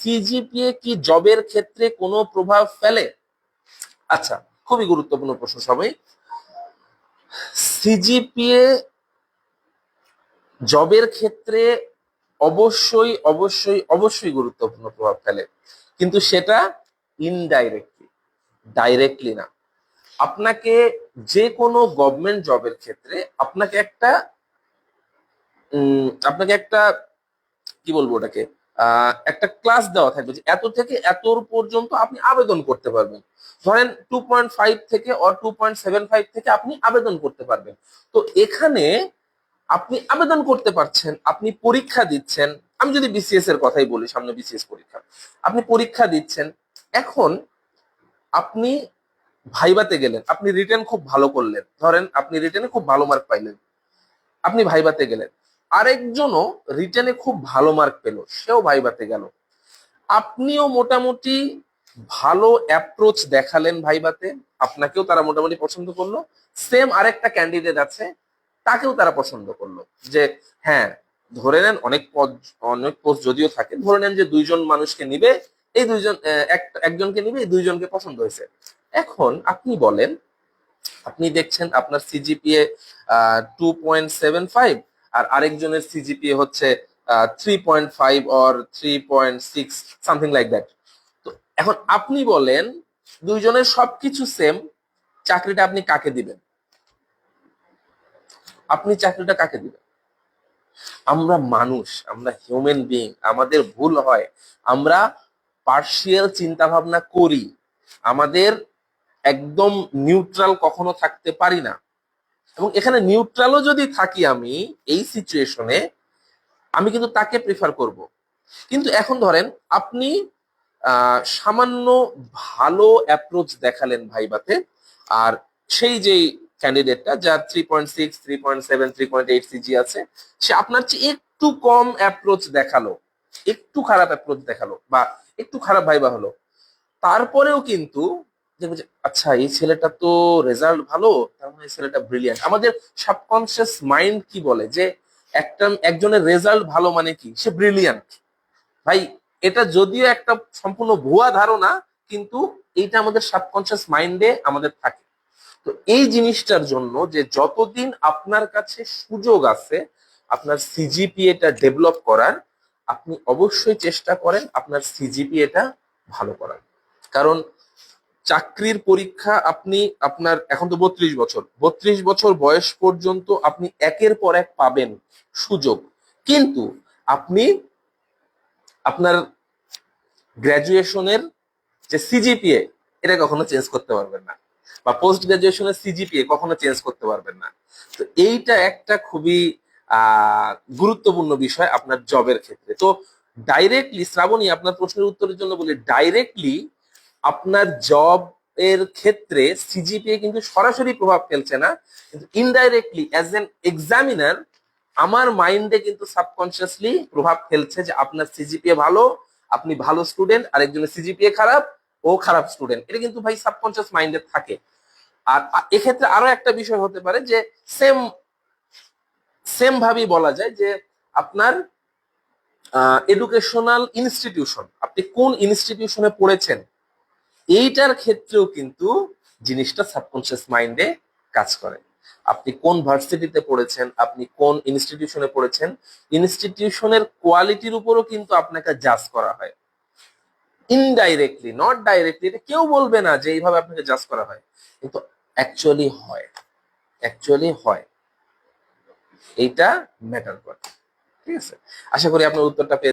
CGPA কি জবের ক্ষেত্রে কোনো প্রভাব ফেলে? আচ্ছা খুবই গুরুত্বপূর্ণ প্রশ্ন সবাই। সিজিপিএ জবের ক্ষেত্রে অবশ্যই অবশ্যই অবশ্যই গুরুত্বপূর্ণ প্রভাব ফেলে। কিন্তু সেটা ইনডাইরেক্টলি ডাইরেক্টলি না। আপনাকে যে কোনো গভর্নমেন্ট জবের ক্ষেত্রে আপনাকে একটা আপনাকে একটা, কি বলব ওটাকে? একটা ক্লাস দেওয়া থাকবে যে এত থেকে এতর পর্যন্ত আপনি আবেদন করতে পারবেন। ধরেন টু পয়েন্ট ফাইভ থেকে or two point seven five থেকে আপনি আবেদন করতে পারবেন। তো এখানে আপনি আবেদন করতে পারছেন, আপনি পরীক্ষা দিচ্ছেন। আমি যদি বিসিএস এর কথাই বলি, সামনে বিসিএস পরীক্ষা। আপনি পরীক্ষা দিচ্ছেন, এখন আপনি ভাইবাতে গেলেন, আপনি রিটার্ন খুব ভালো করলেন। ধরেন আপনি রিটার্নে খুব ভালো মার্ক পাইলেন। আপনি ভাইবাতে গেলেন। আরেকজনও রিটেনে খুব ভালো মার্ক পেল, সেও ভাইবাতে গেল। আপনিও মোটামুটি ভালো অ্যাপ্রোচ দেখালেন ভাইবাতে, আপনাকেও তারা মোটামুটি পছন্দ করল। সেম আরেকটা ক্যান্ডিডেট আছে, তাকেও তারা পছন্দ করল, যে হ্যাঁ ধরে নেন অনেক পদ, অনেক পোস্ট যদিও থাকে, ধরে নেন যে দুইজন মানুষকে নিবে, এই দুইজন এক- একজনকে নিবে, এই দুইজনকে পছন্দ হয়েছে। এখন আপনি বলেন, আপনি দেখছেন আপনার CGPA two point seven five আর আরেকজনের সিজিপিএ হচ্ছে three point five or three point six something like that তো এখন আপনি বলেন, দুইজনের সবকিছু সেম চাকরিটা আপনি কাকে দিবেন? আপনি চাকরিটা কাকে দিবেন? আমরা মানুষ, আমরা হিউম্যান বিং আমাদের ভুল হয়, আমরা পার্শিয়াল চিন্তা ভাবনা করি, আমাদের একদম নিউট্রাল কখনো থাকতে পারি না। এবং এখানে নিউট্রালও যদি থাকি আমি, এই সিচুয়েশনে আমি কিন্তু তাকে প্রিফার করব। কিন্তু এখন ধরেন, আপনি সামান্য ভালো অ্যাপ্রোচ দেখালেন ভাইবাতে, আর সেই যেই ক্যান্ডিডেটটা যার three point six three point seven three point eight CG আছে, সে আপনার চেয়ে একটু কম অ্যাপ্রোচ দেখাল, একটু খারাপ অ্যাপ্রোচ দেখাল, বা একটু খারাপ ভাইবা হলো। তারপরেও কিন্তু দেখবে যে আচ্ছা এই ছেলেটা তো রেজাল্ট ভালো, তার মানে এই ছেলেটা ব্রিলিয়ান্ট আমাদের সাবকনসিয়াস মাইন্ড কি বলে? যে একটা, একজনের রেজাল্ট ভালো মানে কি? সে ব্রিলিয়ান্ট ভাই, এটা যদিও একটা সম্পূর্ণ ভুয়া ধারণা, কিন্তু এইটা আমাদের সাবকনসিয়াস মাইন্ডে আমাদের থাকে। তো এই জিনিসটার জন্য যে যতদিন আপনার কাছে সুযোগ আছে, আপনার সিজিপিএটা ডেভেলপ করার, আপনি অবশ্যই চেষ্টা করেন আপনার সিজিপিএটা ভালো করার। কারণ চাকরির পরীক্ষা আপনি আপনার, এখন তো বত্রিশ বছর বত্রিশ বছর বয়স পর্যন্ত আপনি একের পর এক পাবেন সুযোগ। কিন্তু আপনি আপনার গ্র্যাজুয়েশনের যে সিজিপিএ এটা কখনো চেঞ্জ করতে পারবেন না। বা পোস্ট গ্রাজুয়েশনের সিজিপিএ কখনো চেঞ্জ করতে পারবেন না। তো এইটা একটা খুবই গুরুত্বপূর্ণ বিষয় আপনার জবের ক্ষেত্রে। তো ডাইরেক্টলি শ্রাবণী, আপনার প্রশ্নের উত্তরের জন্য বলি ডাইরেক্টলি আপনার জব এর ক্ষেত্রে সিজিপিএ কিন্তু সরাসরি প্রভাব ফেলছে না। কিন্তু ইনডাইরেক্টলি অ্যাজ এন এক্সামিনার আমার মাইন্ডে কিন্তু সাবকনসিয়াসলি প্রভাব ফেলছে যে আপনার সিজিপিএ ভালো, আপনি ভালো স্টুডেন্ট আর একজনের সিজিপিএ খারাপ, ও খারাপ স্টুডেন্ট এটা কিন্তু ভাই সাবকনসিয়াস মাইন্ডে থাকে। আর এক্ষেত্রে আরও একটা বিষয় হতে পারে যে সেম সেম ভাবেই বলা যায় যে আপনার এডুকেশনাল ইনস্টিটিউশন আপনি কোন ইনস্টিটিউশনে পড়েছেন? এইটার ক্ষেত্রেও কিন্তু জিনিসটা সাবকনসিয়াস মাইন্ডে কাজ করে। আপনি কোন ভার্সিটিতে পড়েছেন, আপনি কোন ইনস্টিটিউশনে পড়েছেন ইনস্টিটিউশনের কোয়ালিটির উপরও কিন্তু আপনাকে জাজ করা হয়। ইনডাইরেক্টলি নট ডাইরেক্টলি এটা কেউ বলবে না যে এইভাবে আপনাকে জাজ করা হয়। কিন্তু অ্যাকচুয়ালি হয়। অ্যাকচুয়ালি হয়। এইটা ম্যাটার করে। ঠিক আছে? আশা করি আপনার উত্তরটা পেয়ে